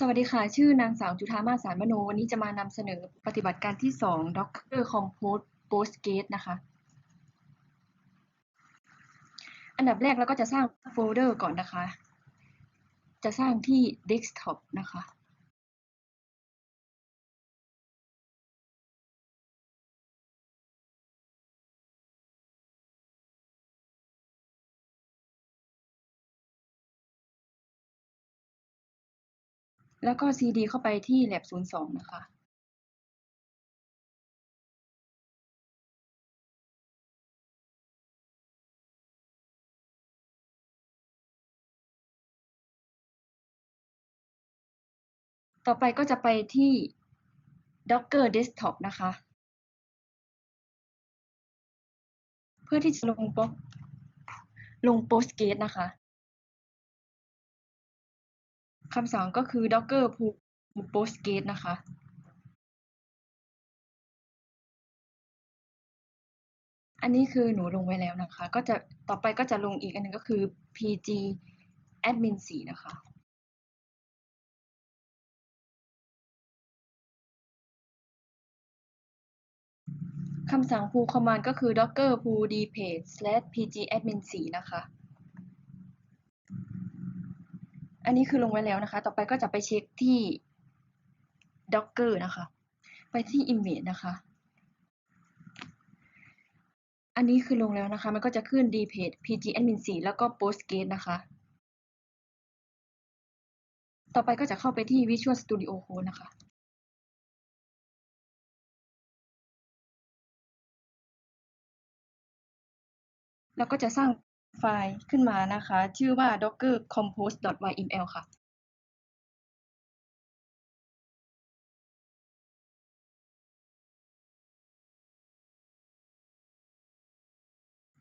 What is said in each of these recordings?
สวัสดีค่ะ ชื่อนางสาวจุธามาสสารมโน วันนี้จะมานำเสนอปฏิบัติการที่ 2 Docker Compose Postgate นะคะ อันดับแรกเราก็จะสร้างโฟลเดอร์ก่อนนะคะ จะสร้างที่ Desktop นะคะ แล้วก็ cd เข้าไปที่ lab 02 นะคะต่อไปก็จะไปที่ Docker Desktop นะคะ เพื่อที่จะลงโปลง Postgate นะคะ คำสั่งก็คือ docker pull postgate นะคะอันนี้คือหนูลงไว้แล้วนะคะ ก็จะต่อไปก็จะลงอีกอันนึงก็คือ pg admin 4นะคะ คำสั่ง pull command ก็คือ docker pull dpage slash pg admin 4นะคะ อันนี้คือลงไว้แล้วนะคะ ต่อไปก็จะไปเช็คที่ docker นะคะ ไปที่ image นะคะ อันนี้คือลงแล้วนะคะ มันก็จะขึ้น dpage pg admin 4แล้วก็ postgate นะคะ ต่อไปก็จะเข้าไปที่ visual studio code นะคะแล้วก็จะสร้าง ไฟล์ขึ้นมานะคะ ชื่อว่า docker compose.yml ค่ะ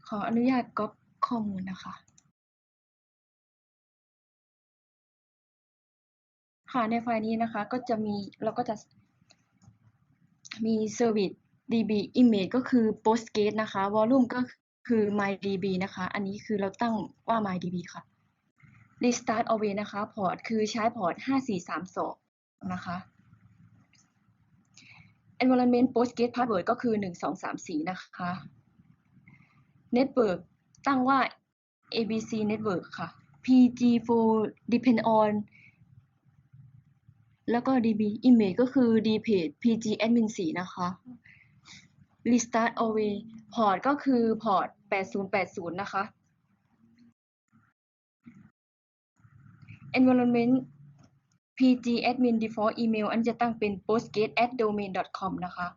ขออนุญาตก๊อปข้อมูลนะคะ ค่ะ ในไฟล์นี้นะคะก็จะมีเราก็จะมี service db image ก็คือ postgate นะคะ volume ก็ คือ mydb นะคะ อันนี้คือเราตั้งว่า mydb ค่ะ restart away นะคะพอร์ตคือใช้พอร์ต 5432 นะคะ environment postgate password ก็คือ 1234 นะคะ network ตั้งว่า abc network ค่ะ pg4 depend on แล้วก็ db image ก็คือ dpage pg admin 4 นะคะ restart away พอร์ตก็คือพอร์ต 8080 นะคะ environment pg admin default email อันจะตั้งเป็น postgate at domain com นะคะ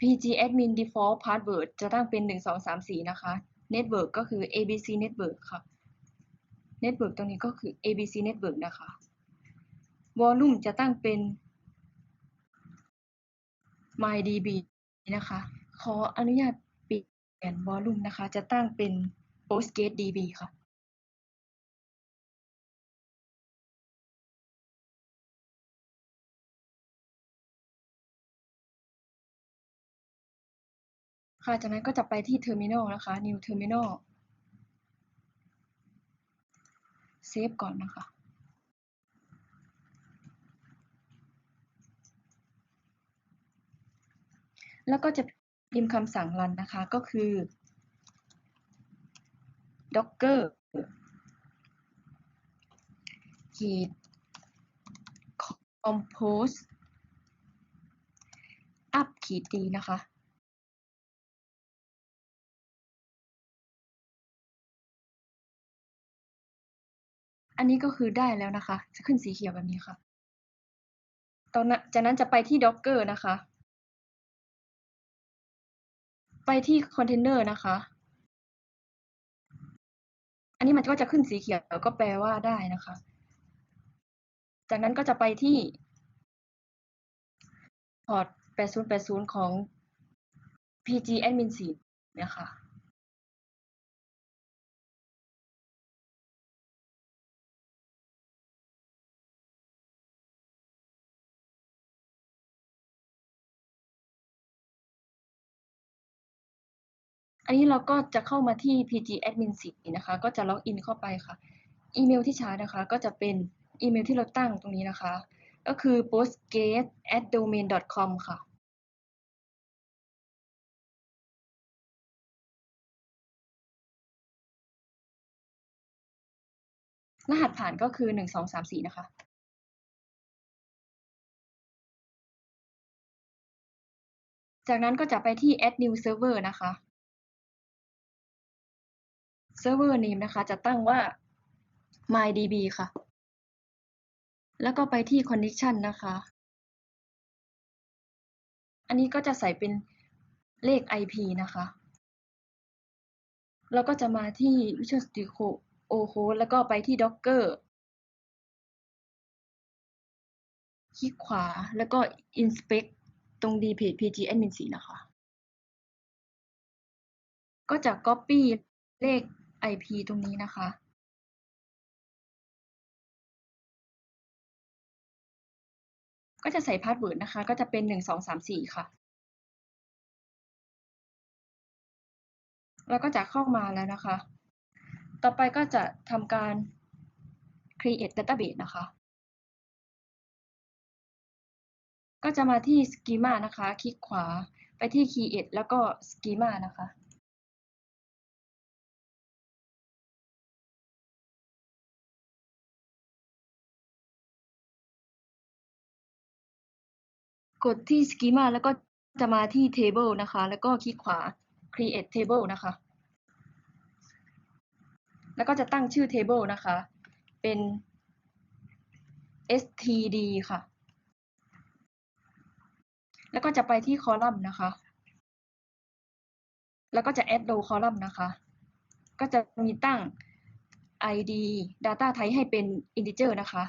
pg admin default password จะตั้งเป็น 1234 นะคะ network ก็คือ abc network ค่ะ network ตรงนี้ก็คือ abc network นะคะ volume จะตั้งเป็น mydb นะคะ ขออนุญาต เปลี่ยน volume นะคะ จะตั้งเป็น postgate db ค่ะค่ะจากนั้นก็จะไปที่ terminal นะคะ new terminal เซฟก่อนนะคะ แล้วก็จะ พิมพ์คำสั่ง run นะคะก็คือ docker ขีด compose up ขีด d นะคะอันนี้ก็คือได้แล้วนะคะ จะขึ้นสีเขียวแบบนี้ค่ะ ตอนนั้นจากนั้นจะไปที่ docker นะคะ ไปที่คอนเทนเนอร์นะคะ อันนี้มันก็จะขึ้นสีเขียวก็แปลว่าได้นะคะ จากนั้นก็จะไปที่พอร์ต8080 ของ pg admin 4นะคะ อันนี้เราก็จะเข้ามาที่ pg admin 4นะคะ ก็จะล็อกอินเข้าไปค่ะ อีเมลที่ใช้นะคะ ก็จะเป็นอีเมลที่เราตั้งตรงนี้นะคะ ก็คือ postgate@domain.com ค่ะ รหัสผ่านก็คือ 1 2 3 4 นะคะจากนั้นก็จะไปที่ add new server นะคะ server name นะคะ จะตั้งว่า mydb ค่ะ แล้วก็ไปที่ connection นะคะ อันนี้ก็จะใส่เป็นเลข IP นะคะ แล้วก็จะมาที่ Visual Studio Code แล้วก็ไปที่ Docker คลิกขวาแล้วก็ inspect ตรง dpage pg admin 4นะคะ ก็จะ copy เลข IP ตรงนี้นะคะก็จะใส่พาสเวิร์ดนะคะ ก็จะเป็น1 2 3 4ค่ะ แล้วก็จะเข้ามาแล้วนะคะ ต่อไปก็จะทำการ create database นะคะ ก็จะมาที่ schema นะคะ คลิกขวาไปที่ create แล้วก็ schema นะคะ กดที่ schema แล้วก็จะมาที่ table นะคะ แล้วก็คลิกขวา create table นะคะ แล้วก็จะตั้งชื่อ table นะคะ เป็น std ค่ะ แล้วก็จะไปที่ column นะคะ แล้วก็จะ add row column นะคะ ก็จะมีตั้ง id data type ให้เป็น integer นะคะ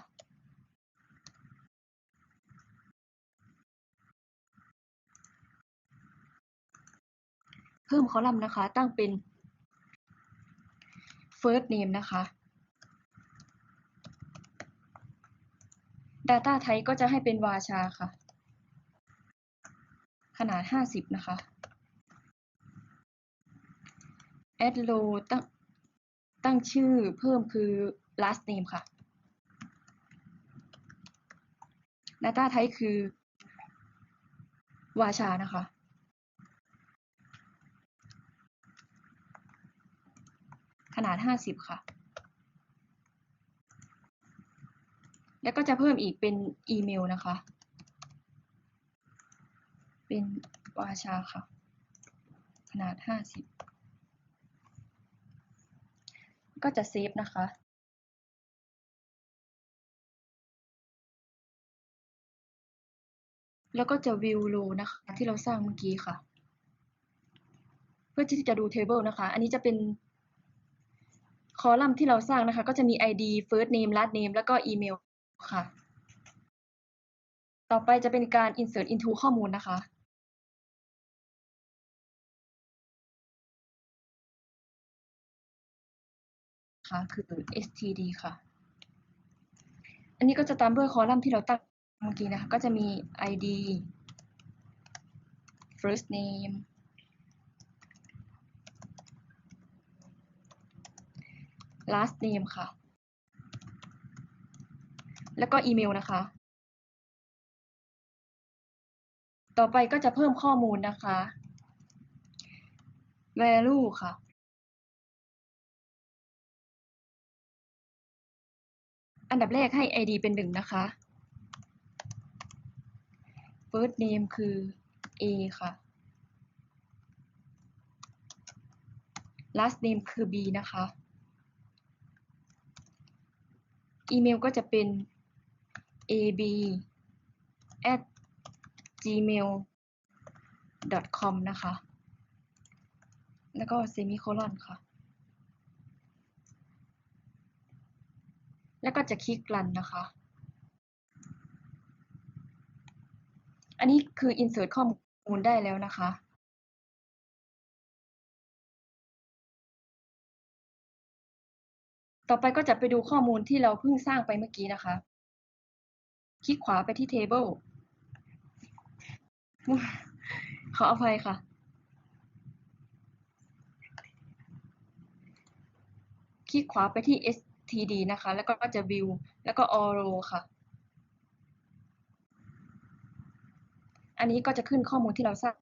เพิ่มคอลัมน์นะคะ ตั้งเป็น first name นะคะ data type ก็จะให้เป็นวาชาค่ะ ขนาด 50 นะคะ add row ตั้งตั้งชื่อเพิ่มคือ last name ค่ะ data type คือวาชานะคะ นาด 50 ค่ะ แล้วก็จะเพิ่มอีกเป็นอีเมลนะคะ เป็นวาชาค่ะ ขนาด 50 ก็จะเซฟนะคะแล้วก็จะวิวโลนะคะ ที่เราสร้างเมื่อกี้ค่ะ เพื่อที่จะดู table นะคะ อันนี้จะเป็น คอลัมน์ที่เราสร้างนะคะ ก็จะมี ID first name last name แล้วก็อีเมลค่ะ ต่อไปจะเป็นการ insert into ข้อมูลนะคะ ค่ะ คือ std ค่ะ อันนี้ก็จะตามด้วยคอลัมน์ที่เราตั้งเมื่อกี้นะคะ ก็จะมี id first name last name ค่ะ แล้วก็อีเมลนะคะ ต่อไปก็จะเพิ่มข้อมูลนะคะ value ค่ะ อันดับแรกให้ ID เป็นหนึ่งนะคะ first name คือ A ค่ะ last name คือ B นะคะ อีเมลก็จะเป็น ab at gmail com นะคะ แล้วก็เซมิโคลอนค่ะ แล้วก็จะคลิกรันนะคะ อันนี้คือ insert ข้อมูลได้แล้วนะคะ ต่อไปก็จะไปดูข้อมูลที่เราเพิ่งสร้างไปเมื่อกี้นะคะ คลิกขวาไปที่ table ขออภัยค่ะ คลิกขวาไปที่ std นะคะ แล้วก็จะ view แล้วก็ all row ค่ะ อันนี้ก็จะขึ้นข้อมูลที่เราสร้าง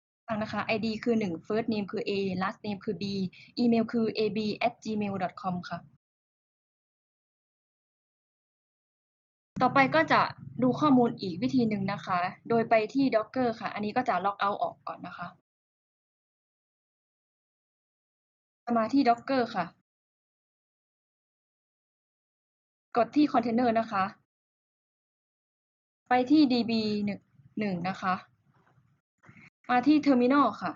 นะคะ ID คือ 1 first name คือ A last name คือ B อีเมลคือ ab at gmail com ค่ะ ต่อไปก็จะดูข้อมูลอีกวิธีหนึ่งนะคะ โดยไปที่ Docker ค่ะ อันนี้ก็จะล็อกเอาท์ออกก่อนนะคะ มาที่ Docker ค่ะ กดที่คอนเทนเนอร์นะคะ ไปที่ db หนึ่งหนึ่งนะคะ มาที่ Terminal ค่ะ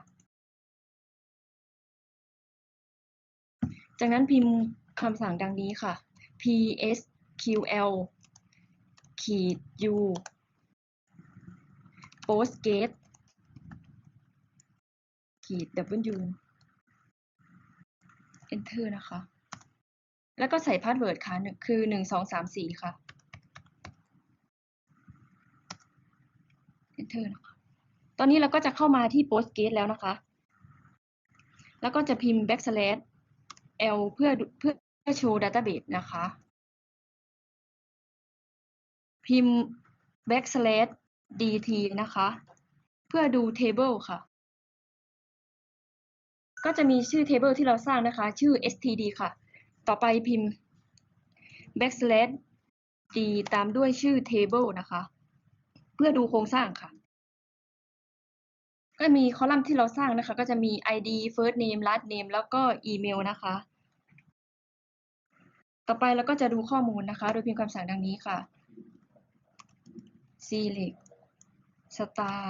จากนั้นพิมพ์คำสั่งดังนี้ค่ะ psql ขีด u postgate ขีด w enter นะคะ แล้วก็ใส่พาสเวิร์ดค่ะ คือหนึ่งสองสามสี่ค่ะ enter นะคะ ตอนนี้เราก็จะเข้ามาที่ postgate แล้วนะคะ แล้วก็จะพิมพ์ backslash l เพื่อเพื่อโชว์ database นะคะ พิมพ์ backslash dt นะคะ เพื่อดู table ค่ะ ก็จะมีชื่อ table ที่เราสร้างนะคะ ชื่อ std ค่ะ ต่อไปพิมพ์ backslash d ตามด้วยชื่อ table นะคะ เพื่อดูโครงสร้างค่ะ ก็มีคอลัมน์ที่เราสร้างนะคะ ก็จะมี id first name last name แล้วก็อีเมลนะคะ ต่อไปเราก็จะดูข้อมูลนะคะ โดยพิมพ์คำสั่งดังนี้ค่ะ select star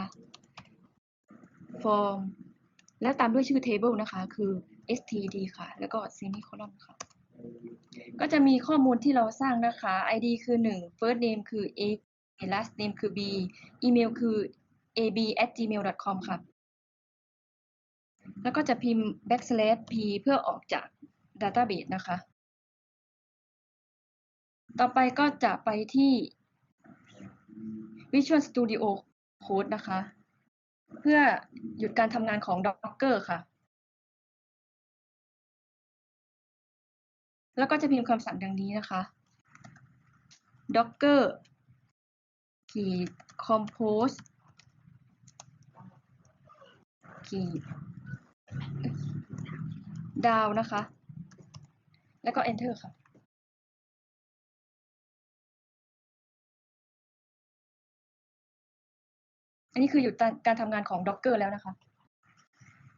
form แล้วตามด้วยชื่อ table นะคะ คือ std ค่ะ แล้วก็ semicolon ค่ะ ก็จะมีข้อมูลที่เราสร้างนะคะ id คือ 1 first name คือ a last name คือ b อีเมลคือ ab at gmail com ค่ะ แล้วก็จะพิมพ์ backslash p เพื่อออกจาก database นะคะ ต่อไปก็จะไปที่ Visual Studio Code นะคะ เพื่อหยุดการทำงานของ Docker ค่ะ แล้วก็จะพิมพ์คำสั่งดังนี้นะคะ docker ขีด compose ขีด down นะคะ แล้วก็ enter ค่ะ นนี้คือหยุดการทำงานของ Docker แล้วนะคะ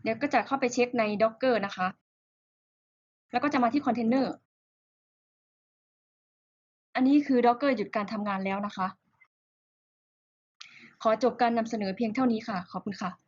เดี๋ยวก็จะเข้าไปเช็คใน Docker นะคะ แล้วก็จะมาที่คอนเทนเนอร์อันนี้คือ Docker หยุดการทำงานแล้วนะคะ ขอจบการนำเสนอเพียงเท่านี้ค่ะ ขอบคุณค่ะ